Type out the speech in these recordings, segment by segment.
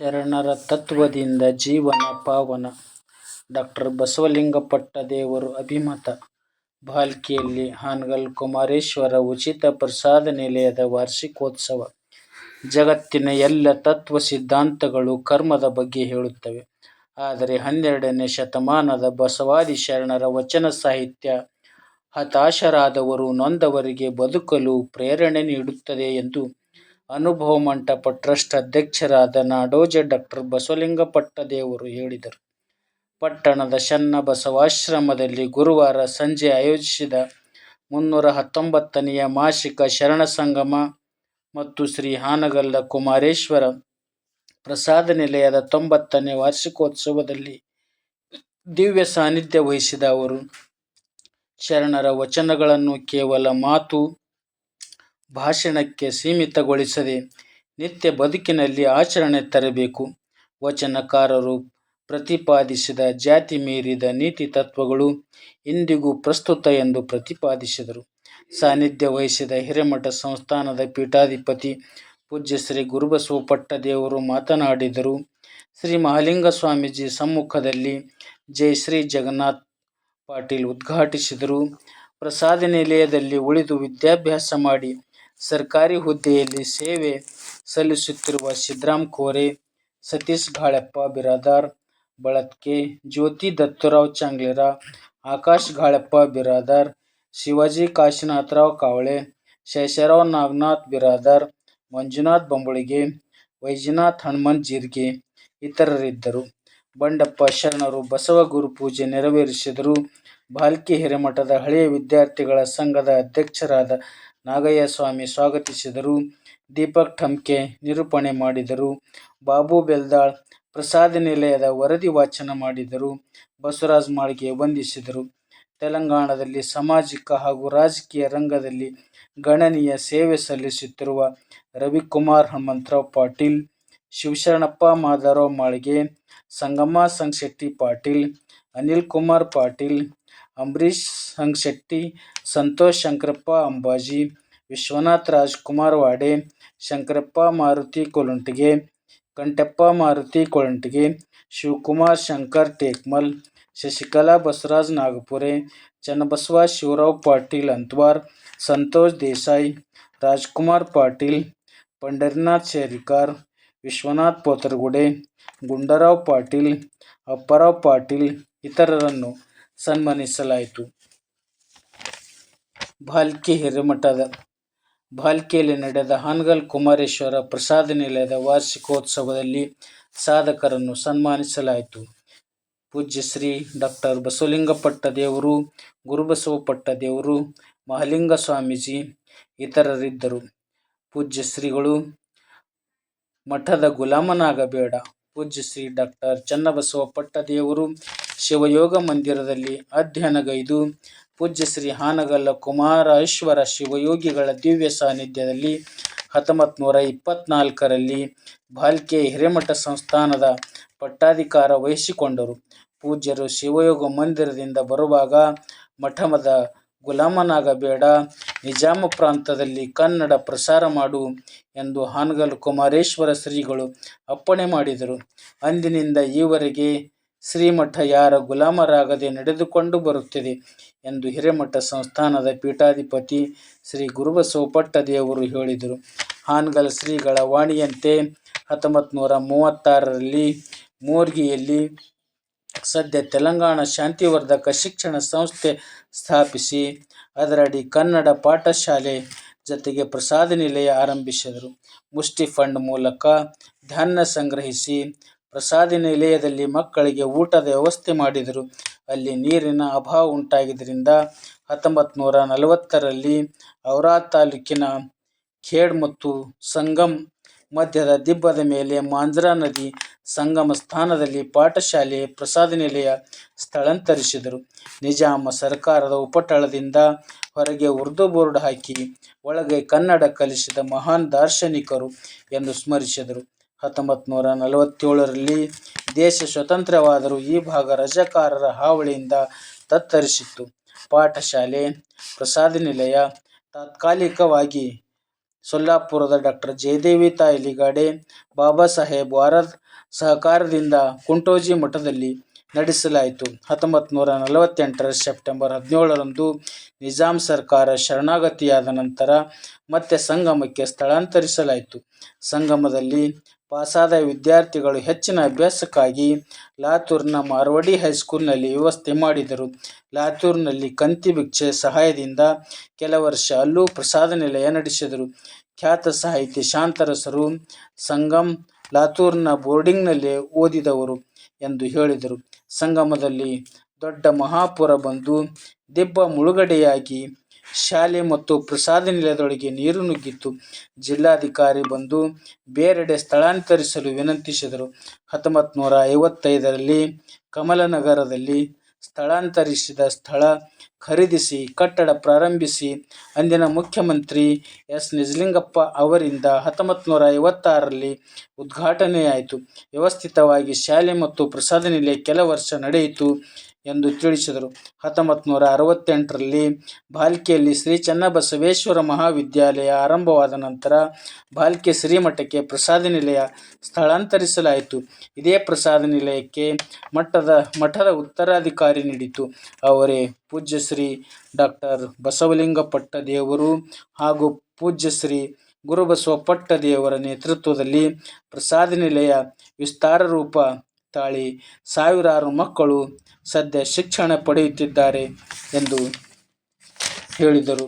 ಶರಣರ ತತ್ವದಿಂದ ಜೀವನ ಪಾವನ. ಡಾಕ್ಟರ್ ಬಸವಲಿಂಗಪಟ್ಟದೇವರು ಅಭಿಮತ. ಭಾಲ್ಕಿಯಲ್ಲಿ ಹಾನಗಲ್ ಕುಮಾರೇಶ್ವರ ಉಚಿತ ಪ್ರಸಾದ ನಿಲಯದ ವಾರ್ಷಿಕೋತ್ಸವ. ಜಗತ್ತಿನ ಎಲ್ಲ ತತ್ವ ಸಿದ್ಧಾಂತಗಳು ಕರ್ಮದ ಬಗ್ಗೆ ಹೇಳುತ್ತವೆ. ಆದರೆ ಹನ್ನೆರಡನೇ ಶತಮಾನದ ಬಸವಾದಿ ಶರಣರ ವಚನ ಸಾಹಿತ್ಯ ಹತಾಶರಾದವರು, ನೊಂದವರಿಗೆ ಬದುಕಲು ಪ್ರೇರಣೆ ನೀಡುತ್ತದೆ ಎಂದು ಅನುಭವ ಮಂಟಪ ಟ್ರಸ್ಟ್ ಅಧ್ಯಕ್ಷರಾದ ನಾಡೋಜ ಡಾಕ್ಟರ್ ಬಸವಲಿಂಗಪಟ್ಟದೇವರು ಹೇಳಿದರು. ಪಟ್ಟಣದ ಶನ್ನಬಸವಾಶ್ರಮದಲ್ಲಿ ಗುರುವಾರ ಸಂಜೆ ಆಯೋಜಿಸಿದ ಮುನ್ನೂರ ಹತ್ತೊಂಬತ್ತನೆಯ ಮಾಸಿಕ ಶರಣ ಸಂಗಮ ಮತ್ತು ಶ್ರೀ ಹಾನಗಲ್ಲ ಕುಮಾರೇಶ್ವರ ಪ್ರಸಾದ ನಿಲಯದ ತೊಂಬತ್ತನೇ ವಾರ್ಷಿಕೋತ್ಸವದಲ್ಲಿ ದಿವ್ಯ ಸಾನ್ನಿಧ್ಯ ವಹಿಸಿದ ಅವರು, ಶರಣರ ವಚನಗಳನ್ನು ಕೇವಲ ಮಾತು, ಭಾಷಣಕ್ಕೆ ಸೀಮಿತಗೊಳಿಸದೆ ನಿತ್ಯ ಬದುಕಿನಲ್ಲಿ ಆಚರಣೆ ತರಬೇಕು. ವಚನಕಾರರು ಪ್ರತಿಪಾದಿಸಿದ ಜಾತಿ ಮೀರಿದ ನೀತಿ ತತ್ವಗಳು ಇಂದಿಗೂ ಪ್ರಸ್ತುತ ಎಂದು ಪ್ರತಿಪಾದಿಸಿದರು. ಸಾನ್ನಿಧ್ಯ ವಹಿಸಿದ ಹಿರೇಮಠ ಸಂಸ್ಥಾನದ ಪೀಠಾಧಿಪತಿ ಪೂಜ್ಯ ಶ್ರೀ ಗುರುಬಸವಪಟ್ಟದೇವರು ಮಾತನಾಡಿದರು. ಶ್ರೀ ಮಹಾಲಿಂಗ ಸ್ವಾಮೀಜಿ ಸಮ್ಮುಖದಲ್ಲಿ ಜೈ ಶ್ರೀ ಜಗನ್ನಾಥ್ ಪಾಟೀಲ್ ಉದ್ಘಾಟಿಸಿದರು. ಪ್ರಸಾದ ನಿಲಯದಲ್ಲಿ ಉಳಿದು ವಿದ್ಯಾಭ್ಯಾಸ ಮಾಡಿ ಸರ್ಕಾರಿ ಹುದ್ದೆಯಲ್ಲಿ ಸೇವೆ ಸಲ್ಲಿಸುತ್ತಿರುವ ಸಿದ್ರಾಮ ಕೋರೆ, ಸತೀಶ್ ಘಾಳಪ್ಪ ಬಿರಾದಾರ್ ಬಳತ್ಕೆ, ಜ್ಯೋತಿ ದತ್ತುರಾವ್ ಚಾಂಗ್ಲೆರ, ಆಕಾಶ್ ಘಾಳಪ್ಪ ಬಿರಾದಾರ್ ಶಿವಾಜಿ ಕಾಶಿನಾಥರಾವ್ ಕಾವಳೆ, ಶೇಷರಾವ್ ನಾಗನಾಥ್ ಬಿರಾದಾರ್ ಮಂಜುನಾಥ್ ಬಂಬುಳಿಗೆ, ವೈಜನಾಥ್ ಹನುಮನ್ ಜೀರ್ಗೆ ಇತರರಿದ್ದರು. ಬಂಡಪ್ಪ ಶರಣರು ಬಸವ ಗುರುಪೂಜೆ ನೆರವೇರಿಸಿದರು. ಬಾಲ್ಕಿ ಹಿರೇಮಠದ ಹಳೆಯ ವಿದ್ಯಾರ್ಥಿಗಳ ಸಂಘದ ಅಧ್ಯಕ್ಷರಾದ ನಾಗಯ್ಯಸ್ವಾಮಿ ಸ್ವಾಗತಿಸಿದರು. ದೀಪಕ್ ಠಮ್ಕೆ ನಿರೂಪಣೆ ಮಾಡಿದರು. ಬಾಬು ಬೆಲ್ದಾಳ್ ಪ್ರಸಾದ ನಿಲಯದ ವರದಿ ವಾಚನ ಮಾಡಿದರು. ಬಸವರಾಜ್ ಮಾಳ್ಗೆ ವಂದಿಸಿದರು. ತೆಲಂಗಾಣದಲ್ಲಿ ಸಾಮಾಜಿಕ ಹಾಗೂ ರಾಜಕೀಯ ರಂಗದಲ್ಲಿ ಗಣನೀಯ ಸೇವೆ ಸಲ್ಲಿಸುತ್ತಿರುವ ರವಿಕುಮಾರ್ ಹನುಮಂತರಾವ್ ಪಾಟೀಲ್ ಶಿವಶರಣಪ್ಪ ಮಾದಾರಾವ್ ಮಾಳ್ಗೆ, ಸಂಗಮ್ಮ ಸಂಗಶೆಟ್ಟಿ ಅನಿಲ್ ಕುಮಾರ್ ಪಾಟೀಲ, अंबरीश हंगशेट्टी संतोष शंकरप्पा अंबाजी विश्वनाथ राजकुमार वाडे शंकरप्पा मारुती कोलंटगे कंटप्पा मारुती कोळंटगे शिवकुमार शंकर टेकमल शशिकला बसराज नागपुरे चन्नबसवा शिवराव पाटील अंतवार संतोष देसाई राजकुमार पाटील पंढरीनाथ शेरीकर विश्वनाथ पोतरगुडे गुंडराव पाटील अप्पाराव पाटील इतररನ್ನು ಸನ್ಮಾನಿಸಲಾಯಿತು. ಭಾಲ್ಕಿ ಹಿರೇಮಠದ ಭಾಲ್ಕಿಯಲ್ಲಿ ನಡೆದ ಹಾನಗಲ್ ಕುಮಾರೇಶ್ವರ ಪ್ರಸಾದ ನಿಲಯದ ವಾರ್ಷಿಕೋತ್ಸವದಲ್ಲಿ ಸಾಧಕರನ್ನು ಸನ್ಮಾನಿಸಲಾಯಿತು. ಪೂಜ್ಯ ಶ್ರೀ ಡಾ ಬಸವಲಿಂಗಪಟ್ಟದೇವರು, ಗುರುಬಸವಪಟ್ಟದೇವರು, ಮಹಾಲಿಂಗ ಸ್ವಾಮೀಜಿ ಇತರರಿದ್ದರು. ಪೂಜ್ಯ ಶ್ರೀಗಳು ಮಠದ ಗುಲಾಮನಾಗಬೇಡ. ಪೂಜ್ಯ ಶ್ರೀ ಡಾಕ್ಟರ್ ಚನ್ನಬಸವ ಪಟ್ಟದೇವರು ಶಿವಯೋಗ ಮಂದಿರದಲ್ಲಿ ಅಧ್ಯಯನಗೈದು, ಪೂಜ್ಯ ಶ್ರೀ ಹಾನಗಲ್ಲ ಕುಮಾರೇಶ್ವರ ಶಿವಯೋಗಿಗಳ ದಿವ್ಯ ಸಾನ್ನಿಧ್ಯದಲ್ಲಿ ಹತ್ತೊಂಬತ್ತನೂರ ಇಪ್ಪತ್ನಾಲ್ಕರಲ್ಲಿ ಭಾಲ್ಕೆ ಹಿರೇಮಠ ಸಂಸ್ಥಾನದ ಪಟ್ಟಾಧಿಕಾರ ವಹಿಸಿಕೊಂಡರು. ಪೂಜ್ಯರು ಶಿವಯೋಗ ಮಂದಿರದಿಂದ ಬರುವಾಗ ಮಠದ ಗುಲಾಮನಾಗಬೇಡ, ನಿಜಾಮ ಪ್ರಾಂತದಲ್ಲಿ ಕನ್ನಡ ಪ್ರಸಾರ ಮಾಡು ಎಂದು ಹಾನಗಲ್ ಕುಮಾರೇಶ್ವರ ಶ್ರೀಗಳು ಅಪ್ಪಣೆ ಮಾಡಿದರು. ಅಂದಿನಿಂದ ಈವರೆಗೆ ಶ್ರೀಮಠ ಯಾರ ಗುಲಾಮರಾಗದೆ ನಡೆದುಕೊಂಡು ಬರುತ್ತಿದೆ ಎಂದು ಹಿರೇಮಠ ಸಂಸ್ಥಾನದ ಪೀಠಾಧಿಪತಿ ಶ್ರೀ ಗುರುಬಸವಪಟ್ಟದೇವರು ಹೇಳಿದರು. ಹಾನಗಲ್ ಶ್ರೀಗಳ ವಾಣಿಯಂತೆ ಹತ್ತೊಂಬತ್ತು ನೂರ ಮೂವತ್ತಾರರಲ್ಲಿ ಮೋರ್ಗಿಯಲ್ಲಿ ಸದ್ಯ ತೆಲಂಗಾಣ ಶಾಂತಿವರ್ಧಕ ಶಿಕ್ಷಣ ಸಂಸ್ಥೆ ಸ್ಥಾಪಿಸಿ, ಅದರಡಿ ಕನ್ನಡ ಪಾಠಶಾಲೆ ಜೊತೆಗೆ ಪ್ರಸಾದ ನಿಲಯ ಆರಂಭಿಸಿದರು. ಮುಷ್ಟಿ ಫಂಡ್ ಮೂಲಕ ಧಾನ್ಯ ಸಂಗ್ರಹಿಸಿ ಪ್ರಸಾದ ನಿಲಯದಲ್ಲಿ ಮಕ್ಕಳಿಗೆ ಊಟದ ವ್ಯವಸ್ಥೆ ಮಾಡಿದರು. ಅಲ್ಲಿ ನೀರಿನ ಅಭಾವ ಉಂಟಾಗಿದ್ದರಿಂದ ಹತ್ತೊಂಬತ್ತನೂರ ನಲವತ್ತರಲ್ಲಿ ಔರಾ ತಾಲೂಕಿನ ಖೇಡ್ ಮತ್ತು ಸಂಗಮ ಮಧ್ಯದ ದಿಬ್ಬದ ಮೇಲೆ ಮಾಂಜ್ರಾ ನದಿ ಸಂಗಮ ಸ್ಥಾನದಲ್ಲಿ ಪಾಠಶಾಲೆ, ಪ್ರಸಾದ ನಿಲಯ ಸ್ಥಳಾಂತರಿಸಿದರು. ನಿಜಾಮ ಸರ್ಕಾರದ ಉಪಟಳದಿಂದ ಹೊರಗೆ ಉರ್ದು ಬೋರ್ಡ್ ಹಾಕಿ ಒಳಗೆ ಕನ್ನಡ ಕಲಿಸಿದ ಮಹಾನ್ ದಾರ್ಶನಿಕರು ಎಂದು ಸ್ಮರಿಸಿದರು. ಹತ್ತೊಂಬತ್ತನೂರ ನಲವತ್ತೇಳರಲ್ಲಿ ದೇಶ ಸ್ವತಂತ್ರವಾದರೂ ಈ ಭಾಗ ರಜಾಕಾರರ ಹಾವಳಿಯಿಂದ ತತ್ತರಿಸಿತ್ತು. ಪಾಠಶಾಲೆ, ಪ್ರಸಾದ ನಿಲಯ ತಾತ್ಕಾಲಿಕವಾಗಿ ಸೊಲ್ಲಾಪುರದ ಡಾಕ್ಟರ್ ಜಯದೇವಿ ತಾಯಿ ಲಿಗಾಡೆ ಬಾಬಾಸಾಹೇಬ್ ವಾರದ ಸಹಕಾರದಿಂದ ಕುಂಟೋಜಿ ಮಠದಲ್ಲಿ ನಡೆಸಲಾಯಿತು. ಹತ್ತೊಂಬತ್ತು ನೂರ ನಲವತ್ತೆಂಟರ ಸೆಪ್ಟೆಂಬರ್ ಹದಿನೇಳರಂದು ನಿಜಾಂ ಸರ್ಕಾರ ಶರಣಾಗತಿಯಾದ ನಂತರ ಮತ್ತೆ ಸಂಗಮಕ್ಕೆ ಸ್ಥಳಾಂತರಿಸಲಾಯಿತು. ಸಂಗಮದಲ್ಲಿ ಪಾಸಾದ ವಿದ್ಯಾರ್ಥಿಗಳು ಹೆಚ್ಚಿನ ಅಭ್ಯಾಸಕ್ಕಾಗಿ ಲಾತೂರ್ನ ಮಾರ್ವಾಡಿ ಹೈಸ್ಕೂಲ್ನಲ್ಲಿ ವ್ಯವಸ್ಥೆ ಮಾಡಿದರು. ಲಾತೂರ್ನಲ್ಲಿ ಕಂತಿ ಭಿಕ್ಷೆ ಸಹಾಯದಿಂದ ಕೆಲ ವರ್ಷ ಅಲ್ಲೂ ಪ್ರಸಾದ ನಿಲಯ ನಡೆಸಿದರು. ಖ್ಯಾತ ಸಾಹಿತಿ ಶಾಂತರಸರು ಸಂಗಮ್ ಲಾತೂರ್ನ ಬೋರ್ಡಿಂಗ್ನಲ್ಲಿ ಓದಿದವರು ಎಂದು ಹೇಳಿದರು. ಸಂಗಮದಲ್ಲಿ ದೊಡ್ಡ ಮಹಾಪುರ ಬಂದು ದಿಬ್ಬ ಮುಳುಗಡೆಯಾಗಿ ಶಾಲೆ ಮತ್ತು ಪ್ರಸಾದ ನಿಲಯದೊಳಗೆ ನೀರು ನುಗ್ಗಿತು. ಜಿಲ್ಲಾಧಿಕಾರಿ ಬಂದು ಬೇರೆಡೆ ಸ್ಥಳಾಂತರಿಸಲು ವಿನಂತಿಸಿದರು. ಹತ್ತೊಂಬತ್ತು ನೂರ ಐವತ್ತೈದರಲ್ಲಿ ಕಮಲನಗರದಲ್ಲಿ ಸ್ಥಳಾಂತರಿಸಿದ ಸ್ಥಳ ಖರೀದಿಸಿ, ಕಟ್ಟಡ ಪ್ರಾರಂಭಿಸಿ, ಅಂದಿನ ಮುಖ್ಯಮಂತ್ರಿ ಎಸ್. ನಿಜಲಿಂಗಪ್ಪ ಅವರಿಂದ ಹತ್ತೊಂಬತ್ತು ನೂರ ಐವತ್ತಾರರಲ್ಲಿ ಉದ್ಘಾಟನೆಯಾಯಿತು. ವ್ಯವಸ್ಥಿತವಾಗಿ ಶಾಲೆ ಮತ್ತು ಪ್ರಸಾದ ನಿಲಯ ಕೆಲ ವರ್ಷ ನಡೆಯಿತು ಎಂದು ತಿಳಿಸಿದರು. ಹತ್ತೊಂಬತ್ತು ನೂರ ಅರವತ್ತೆಂಟರಲ್ಲಿ ಭಾಲ್ಕಿಯಲ್ಲಿ ಶ್ರೀ ಚನ್ನಬಸವೇಶ್ವರ ಮಹಾವಿದ್ಯಾಲಯ ಆರಂಭವಾದ ನಂತರ ಭಾಲ್ಕೆ ಶ್ರೀಮಠಕ್ಕೆ ಪ್ರಸಾದ ನಿಲಯ ಸ್ಥಳಾಂತರಿಸಲಾಯಿತು. ಇದೇ ಪ್ರಸಾದ ನಿಲಯಕ್ಕೆ ಮಠದ ಮಠದ ಉತ್ತರಾಧಿಕಾರಿ ನೀಡಿತು. ಅವರೇ ಪೂಜ್ಯ ಶ್ರೀ ಬಸವಲಿಂಗಪಟ್ಟ ದೇವರು ಹಾಗೂ ಪೂಜ್ಯ ಶ್ರೀ ಗುರುಬಸವ ಪಟ್ಟದೇವರ ನೇತೃತ್ವದಲ್ಲಿ ಪ್ರಸಾದ ನಿಲಯ ವಿಸ್ತಾರ ರೂಪ ತಾಳಿ ಸಾವಿರಾರು ಮಕ್ಕಳು ಸದ್ಯ ಶಿಕ್ಷಣ ಪಡೆಯುತ್ತಿದ್ದಾರೆ ಎಂದು ಹೇಳಿದರು.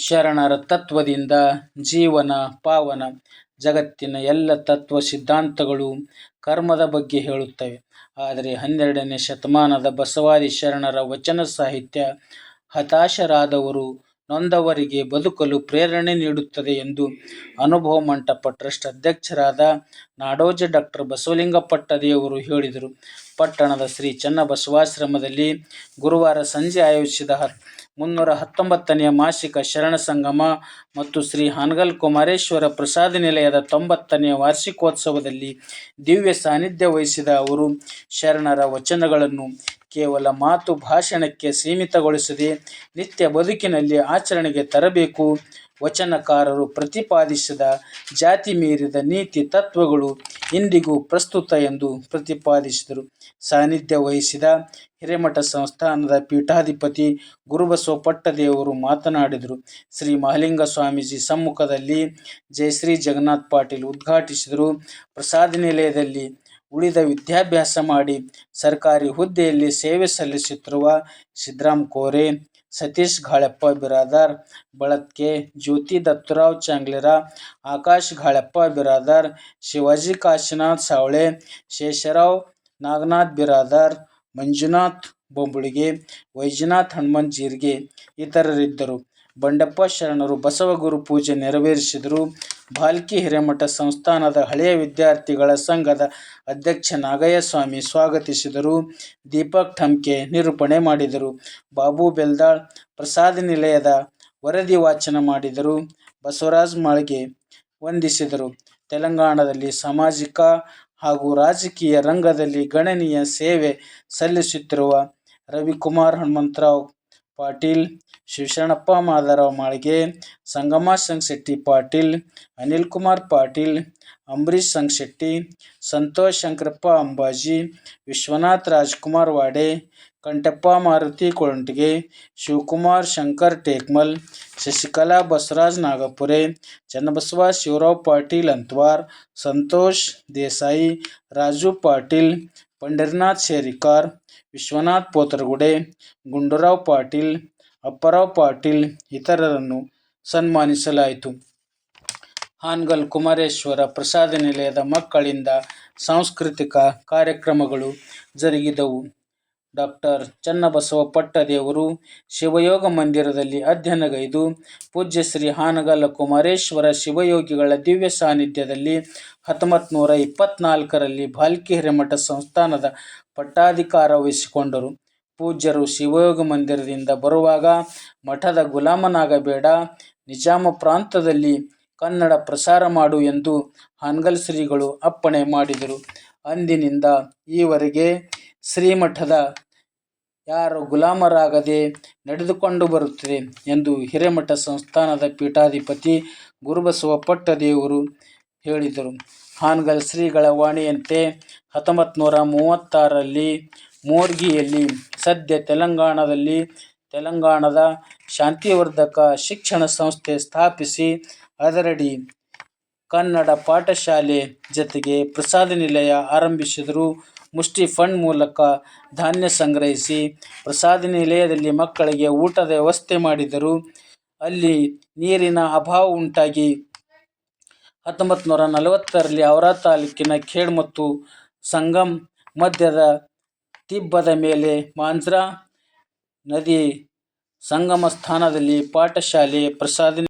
ಶರಣರ ತತ್ವದಿಂದ ಜೀವನ ಪಾವನ. ಜಗತ್ತಿನ ಎಲ್ಲ ತತ್ವ ಸಿದ್ಧಾಂತಗಳು ಕರ್ಮದ ಬಗ್ಗೆ ಹೇಳುತ್ತವೆ. ಆದರೆ ಹನ್ನೆರಡನೇ ಶತಮಾನದ ಬಸವಾದಿ ಶರಣರ ವಚನ ಸಾಹಿತ್ಯ ಹತಾಶರಾದವರು ನೊಂದವರಿಗೆ ಬದುಕಲು ಪ್ರೇರಣೆ ನೀಡುತ್ತದೆ ಎಂದು ಅನುಭವ ಮಂಟಪ ಟ್ರಸ್ಟ್ ಅಧ್ಯಕ್ಷರಾದ ನಾಡೋಜ ಡಾಕ್ಟರ್ ಬಸವಲಿಂಗಪಟ್ಟದೇವರು ಹೇಳಿದರು. ಪಟ್ಟಣದ ಶ್ರೀ ಚನ್ನಬಸವಾಶ್ರಮದಲ್ಲಿ ಗುರುವಾರ ಸಂಜೆ ಆಯೋಜಿಸಿದ ಮುನ್ನೂರ ಹತ್ತೊಂಬತ್ತನೆಯ ಮಾಸಿಕ ಶರಣ ಸಂಗಮ ಮತ್ತು ಶ್ರೀ ಹಾನಗಲ್ ಕುಮಾರೇಶ್ವರ ಪ್ರಸಾದ ನಿಲಯದ ತೊಂಬತ್ತನೆಯ ವಾರ್ಷಿಕೋತ್ಸವದಲ್ಲಿ ದಿವ್ಯ ಸಾನ್ನಿಧ್ಯ ವಹಿಸಿದ ಅವರು ಶರಣರ ವಚನಗಳನ್ನು ಕೇವಲ ಮಾತು ಭಾಷಣಕ್ಕೆ ಸೀಮಿತಗೊಳಿಸದೆ ನಿತ್ಯ ಬದುಕಿನಲ್ಲಿ ಆಚರಣೆಗೆ ತರಬೇಕು. ವಚನಕಾರರು ಪ್ರತಿಪಾದಿಸಿದ ಜಾತಿ ಮೀರಿದ ನೀತಿ ತತ್ವಗಳು ಇಂದಿಗೂ ಪ್ರಸ್ತುತ ಎಂದು ಪ್ರತಿಪಾದಿಸಿದರು. ಸಾನ್ನಿಧ್ಯ ವಹಿಸಿದ ಹಿರೇಮಠ ಸಂಸ್ಥಾನದ ಪೀಠಾಧಿಪತಿ ಗುರುಬಸವ ಪಟ್ಟದೇವರು ಮಾತನಾಡಿದರು. ಶ್ರೀ ಮಹಲಿಂಗ ಸ್ವಾಮೀಜಿ ಸಮ್ಮುಖದಲ್ಲಿ ಜಯಶ್ರೀ ಜಗನ್ನಾಥ್ ಪಾಟೀಲ್ ಉದ್ಘಾಟಿಸಿದರು. ಪ್ರಸಾದನಿಲಯದಲ್ಲಿ ಉಳಿದ ವಿದ್ಯಾಭ್ಯಾಸ ಮಾಡಿ ಸರ್ಕಾರಿ ಹುದ್ದೆಯಲ್ಲಿ ಸೇವೆ ಸಲ್ಲಿಸುತ್ತಿರುವ ಸಿದ್ದರಾಮ್ ಕೋರೆ, ಸತೀಶ್ ಘಾಳಪ್ಪ ಬಿರಾದಾರ್ ಬಳತ್ಕೆ, ಜ್ಯೋತಿ ದತ್ತುರಾವ್ ಚಾಂಗ್ಲೆರ, ಆಕಾಶ್ ಘಾಳಪ್ಪ ಬಿರಾದಾರ್ ಶಿವಾಜಿ ಕಾಶಿನಾಥ್ ಸಾವಳೆ, ಶೇಷರಾವ್ ನಾಗನಾಥ್ ಬಿರಾದಾರ್ ಮಂಜುನಾಥ್ ಬೊಂಬುಳಿಗೆ, ವೈಜನಾಥ್ ಹನುಮಂತ್ ಜೀರ್ಗೆ ಇತರರಿದ್ದರು. ಬಂಡೆಪ್ಪ ಶರಣರು ಬಸವಗುರು ಗುರುಪೂಜೆ ನೆರವೇರಿಸಿದರು. ಭಾಲ್ಕಿ ಹಿರೇಮಠ ಸಂಸ್ಥಾನದ ಹಳೆಯ ವಿದ್ಯಾರ್ಥಿಗಳ ಸಂಘದ ಅಧ್ಯಕ್ಷ ನಾಗಯ್ಯ ಸ್ವಾಮಿ ಸ್ವಾಗತಿಸಿದರು. ದೀಪಕ್ ಠಮ್ಕೆ ನಿರೂಪಣೆ ಮಾಡಿದರು. ಬಾಬು ಬೆಲ್ದಾಳ್ ಪ್ರಸಾದ ನಿಲಯದ ವರದಿ ವಾಚನ ಮಾಡಿದರು. ಬಸವರಾಜ್ ಮಾಳ್ಗೆ ವಂದಿಸಿದರು. ತೆಲಂಗಾಣದಲ್ಲಿ ಸಾಮಾಜಿಕ ಹಾಗೂ ರಾಜಕೀಯ ರಂಗದಲ್ಲಿ ಗಣನೀಯ ಸೇವೆ ಸಲ್ಲಿಸುತ್ತಿರುವ ರವಿಕುಮಾರ್ ಹನುಮಂತರಾವ್ ಪಾಟೀಲ, ಶಿವಶರಣಪ್ಪ ಮಾಧವರಾವ ಮಾಳ್ಗೆ, ಸಂಗಮ್ಮ ಸಂಗಶೆಟ್ಟಿ ಪಾಟೀಲ, ಅನಿಲಕುಮಾರ ಪಾಟೀಲ, ಅಂಬರೀಶ ಸಂಗಶೆಟ್ಟಿ, ಸಂತೋಷ ಶಂಕರಪ್ಪ ಅಂಬಾಜಿ, ವಿಶ್ವನಾಥ ರಾಜಕುಮಾರ ವಾಡೆ, ಕಂಠೆಪ್ಪ ಮಾರುತಿ ಕೊಳಟಗೆ, ಶಿವಕುಮಾರ ಶಂಕರ ಟೇಕಮಲ, ಶಶಿಕಲಾ ಬಸವರಾಜ ನಾಗಪುರೆ, ಚನ್ನಬಸವ ಶಿವರಾವ ಪಾಟೀಲ ಹಂತವಾರ, ಸಂತೋಷ ದೇಸಾಯಿ, ರಾಜು ಪಾಟೀಲ, ಪಂಢರೀನಾಥ ಶೇರಿಕಾರ, ವಿಶ್ವನಾಥ ಪೋತರಗುಡೆ, ಗುಂಡೂರಾವ ಪಾಟೀಲ, ಅಪ್ಪಾರಾವ ಪಾಟೀಲ್ ಇತರರನ್ನು ಸನ್ಮಾನಿಸಲಾಯಿತು. ಹಾನಗಲ್ ಕುಮಾರೇಶ್ವರ ಪ್ರಸಾದ ನಿಲಯದ ಮಕ್ಕಳಿಂದ ಸಾಂಸ್ಕೃತಿಕ ಕಾರ್ಯಕ್ರಮಗಳು ಜರುಗಿದವು. ಡಾಕ್ಟರ್ ಚನ್ನಬಸವ ಪಟ್ಟದೇವರು ಶಿವಯೋಗ ಮಂದಿರದಲ್ಲಿ ಅಧ್ಯಯನಗೈದು, ಪೂಜ್ಯ ಶ್ರೀ ಹಾನಗಲ್ಲ ಕುಮಾರೇಶ್ವರ ಶಿವಯೋಗಿಗಳ ದಿವ್ಯ ಸಾನ್ನಿಧ್ಯದಲ್ಲಿ ಹತ್ತೊಂಬತ್ತು ನೂರ ಇಪ್ಪತ್ನಾಲ್ಕರಲ್ಲಿ ಭಾಲ್ಕಿ ಹಿರೇಮಠ ಸಂಸ್ಥಾನದ ಪಟ್ಟಾಧಿಕಾರ ವಹಿಸಿಕೊಂಡರು. ಪೂಜ್ಯರು ಶಿವಯೋಗ ಮಂದಿರದಿಂದ ಬರುವಾಗ ಮಠದ ಗುಲಾಮನಾಗಬೇಡ, ನಿಜಾಮ ಪ್ರಾಂತದಲ್ಲಿ ಕನ್ನಡ ಪ್ರಸಾರ ಮಾಡು ಎಂದು ಹಾನಗಲ್ ಶ್ರೀಗಳು ಅಪ್ಪಣೆ ಮಾಡಿದರು. ಅಂದಿನಿಂದ ಈವರೆಗೆ ಶ್ರೀಮಠದ ಯಾರು ಗುಲಾಮರಾಗದೆ ನಡೆದುಕೊಂಡು ಬರುತ್ತಿದೆ ಎಂದು ಹಿರೇಮಠ ಸಂಸ್ಥಾನದ ಪೀಠಾಧಿಪತಿ ಗುರುಬಸವ ಪಟ್ಟದೇವರು ಹೇಳಿದರು. ಹಾನ್ಗಲ್ ಶ್ರೀಗಳ ವಾಣಿಯಂತೆ ಹತ್ತೊಂಬತ್ತು ನೂರ ಮೂವತ್ತಾರರಲ್ಲಿ ಮೋರ್ಗಿಯಲ್ಲಿ, ಸದ್ಯ ತೆಲಂಗಾಣದಲ್ಲಿ ತೆಲಂಗಾಣದ ಶಾಂತಿವರ್ಧಕ ಶಿಕ್ಷಣ ಸಂಸ್ಥೆ ಸ್ಥಾಪಿಸಿ, ಅದರಡಿ ಕನ್ನಡ ಪಾಠಶಾಲೆ ಜತೆಗೆ ಪ್ರಸಾದನಿಲಯ ಆರಂಭಿಸಿದರು. ಮುಷ್ಟಿ ಫಂಡ್ ಮೂಲಕ ಧಾನ್ಯ ಸಂಗ್ರಹಿಸಿ ಪ್ರಸಾದ ನಿಲಯದಲ್ಲಿ ಮಕ್ಕಳಿಗೆ ಊಟದ ವ್ಯವಸ್ಥೆ ಮಾಡಿದರು. ಅಲ್ಲಿ ನೀರಿನ ಅಭಾವ ಉಂಟಾಗಿ ಹತ್ತೊಂಬತ್ತು ನೂರ ನಲವತ್ತರಲ್ಲಿ ಅವರ ತಾಲೂಕಿನ ಖೇಡ್ ಮತ್ತು ಸಂಗಮ್ ಮಧ್ಯದ ತಿಬ್ಬದ ಮೇಲೆ ಮಾಂಜ್ರಾ ನದಿ ಸಂಗಮ ಸ್ಥಾನದಲ್ಲಿ ಪಾಠಶಾಲೆ, ಪ್ರಸಾದನಿಲಯ